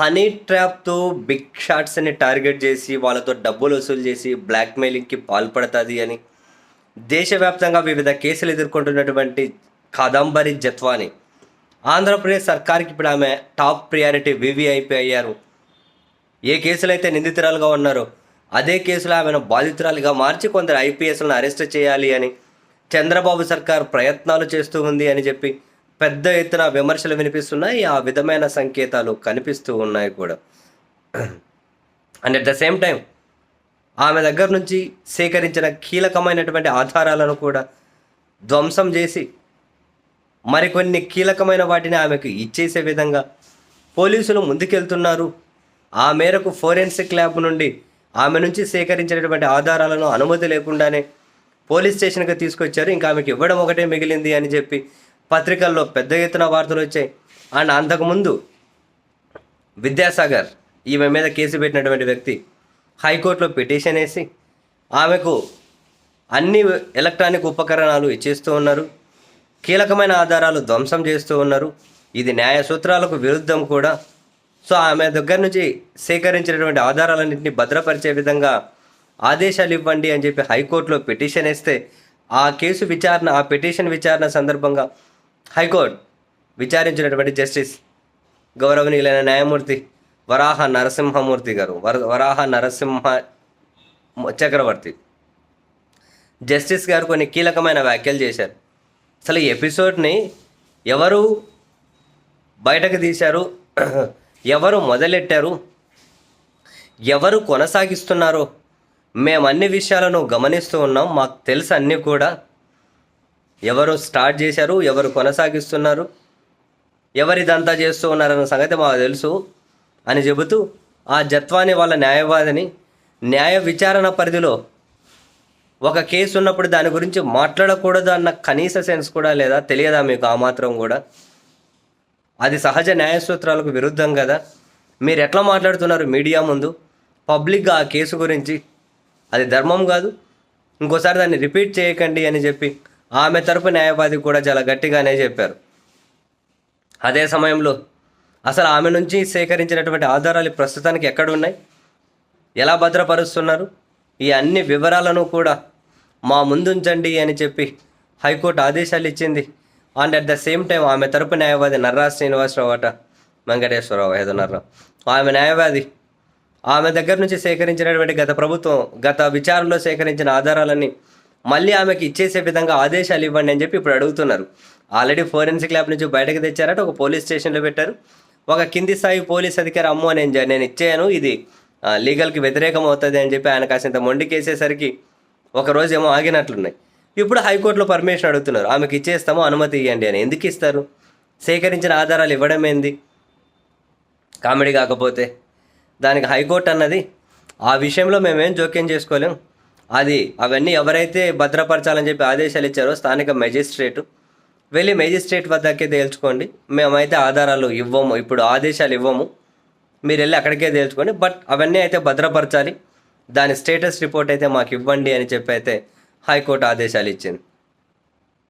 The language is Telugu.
హనీ ట్రాప్తో బిగ్ షాట్స్ని టార్గెట్ చేసి వాళ్ళతో డబ్బులు వసూలు చేసి బ్లాక్మెయిలింగ్కి పాల్పడుతుంది అని దేశవ్యాప్తంగా వివిధ కేసులు ఎదుర్కొంటున్నటువంటి కాదంబరి జత్వాని. ఆంధ్రప్రదేశ్ సర్కార్కి ఇప్పుడు ఆమె టాప్ ప్రియారిటీ వివిఐపి అయ్యారు. ఏ కేసులు అయితే నిందితురాలుగా ఉన్నారో అదే కేసులో ఆమెను బాధితురాలుగా మార్చి కొందరు ఐపీఎస్లను అరెస్ట్ చేయాలి అని చంద్రబాబు సర్కార్ ప్రయత్నాలు చేస్తూ ఉంది అని చెప్పి పెద్ద ఎత్తున విమర్శలు వినిపిస్తున్నాయి. ఆ విధమైన సంకేతాలు కనిపిస్తూ ఉన్నాయి కూడా. And at the same time ఆమె దగ్గర నుంచి సేకరించిన కీలకమైనటువంటి ఆధారాలను కూడా ధ్వంసం చేసి మరికొన్ని కీలకమైన వాటిని ఆమెకు ఇచ్చేసే విధంగా పోలీసులు ముందుకెళ్తున్నారు. ఆ మేరకు ఫోరెన్సిక్ ల్యాబ్ నుండి ఆమె నుంచి సేకరించినటువంటి ఆధారాలను అనుమతి లేకుండానే పోలీస్ స్టేషన్కి తీసుకొచ్చారు. ఇంకా ఆమెకి ఇవ్వడం ఒకటే మిగిలింది అని చెప్పి పత్రికల్లో పెద్ద ఎత్తున వార్తలు వచ్చాయి. అండ్ అంతకుముందు విద్యాసాగర్ ఈమె మీద కేసు పెట్టినటువంటి వ్యక్తి హైకోర్టులో పిటిషన్ వేసి ఆమెకు అన్ని ఎలక్ట్రానిక్ ఉపకరణాలు ఇచ్చేస్తూ ఉన్నారు. కీలకమైన ఆధారాలు ధ్వంసం చేస్తూ ఉన్నారు. ఇది న్యాయ సూత్రాలకు విరుద్ధం కూడా. సో ఆమె దగ్గర నుంచి సేకరించినటువంటి ఆధారాలన్నింటినీ భద్రపరిచే విధంగా ఆదేశాలు ఇవ్వండి అని చెప్పి హైకోర్టులో పిటిషన్ వేస్తే ఆ కేసు విచారణ ఆ పిటిషన్ విచారణ సందర్భంగా హైకోర్టు విచారించినటువంటి జస్టిస్ గౌరవనీయులైన న్యాయమూర్తి వరాహ నరసింహమూర్తి గారు వర వరాహ నరసింహ చక్రవర్తి. జస్టిస్ గారు కొన్ని కీలకమైన వ్యాఖ్యలు చేశారు. అసలు ఈ ఎపిసోడ్ని ఎవరు బయటకు తీశారు? ఎవరు మొదలెట్టారు? ఎవరు కొనసాగిస్తున్నారో? మేము అన్ని విషయాలను గమనిస్తూ ఉన్నాం. మాకు తెలుసు అన్నీ కూడా. ఎవరు స్టార్ట్ చేశారు ఎవరు కొనసాగిస్తున్నారు ఎవరిదంతా చేస్తూ ఉన్నారన్న సంగతి మాకు తెలుసు అని చెబుతూ ఆ జత్వాని వాళ్ళ న్యాయవాదిని న్యాయ విచారణ పరిధిలో ఒక కేసు ఉన్నప్పుడు దాని గురించి మాట్లాడకూడదు అన్న కనీస సెన్స్ కూడా లేదా తెలియదా మీకు ఆ మాత్రం కూడా? అది సహజ న్యాయ సూత్రాలకు విరుద్ధం కదా. మీరు ఎట్లా మాట్లాడుతున్నారు మీడియా ముందు? పబ్లిక్గా ఆ కేసు గురించి. అది ధర్మం కాదు. ఇంకోసారి దాన్ని రిపీట్ చేయకండి అని చెప్పి ఆమె తరపు న్యాయవాది కూడా చాలా గట్టిగానే చెప్పారు. అదే సమయంలో అసలు ఆమె నుంచి సేకరించినటువంటి ఆధారాలు ప్రస్తుతానికి ఎక్కడ ఉన్నాయి ఎలా భద్రపరుస్తున్నారు? ఈ అన్ని వివరాలను కూడా మా ముందుంచండి అని చెప్పి హైకోర్టు ఆదేశాలు ఇచ్చింది. And at the same time ఆమె తరపు న్యాయవాది నర్రా శ్రీనివాసరావు అట వెంకటేశ్వరరావు ఏదో నర్రా ఆమె న్యాయవాది ఆమె దగ్గర నుంచి సేకరించినటువంటి గత ప్రభుత్వం గత విచారణలో సేకరించిన ఆధారాలన్నీ మళ్ళీ ఆమెకి ఇచ్చేసే విధంగా ఆదేశాలు ఇవ్వండి అని చెప్పి ఇప్పుడు అడుగుతున్నారు. ఆల్రెడీ ఫోరెన్సిక్ ల్యాబ్ నుంచి బయటకు తెచ్చారట ఒక పోలీస్ స్టేషన్లో పెట్టారు. ఒక కింది స్థాయి పోలీస్ అధికారి అమ్మో నేను నేను ఇచ్చాను ఇది లీగల్కి వ్యతిరేకం అవుతుంది అని చెప్పి ఆయన కాసింత మొండికేసేసరికి ఒకరోజు ఏమో ఆగినట్లున్నాయి. ఇప్పుడు హైకోర్టులో పర్మిషన్ అడుగుతున్నారు. ఆమెకి ఇచ్చేస్తామో అనుమతి ఇవ్వండి అని ఎందుకు ఇస్తారు? సేకరించిన ఆధారాలు ఇవ్వడం ఏంది? కామెడీ కాకపోతే దానికి హైకోర్టు అన్నది ఆ విషయంలో మేమేం జోక్యం చేసుకోలేం. అది అవన్నీ ఎవరైతే భద్రపరచాలని చెప్పి ఆదేశాలు ఇచ్చారో స్థానిక మెజిస్ట్రేటు వెళ్ళి మెజిస్ట్రేట్ వద్దకే తేల్చుకోండి. మేమైతే ఆధారాలు ఇవ్వము ఇప్పుడు ఆదేశాలు ఇవ్వము. మీరు వెళ్ళి అక్కడికే తేల్చుకోండి. బట్ అవన్నీ అయితే భద్రపరచాలి. దాని స్టేటస్ రిపోర్ట్ అయితే మాకు ఇవ్వండి అని చెప్పి అయితే హైకోర్టు ఆదేశాలు ఇచ్చింది.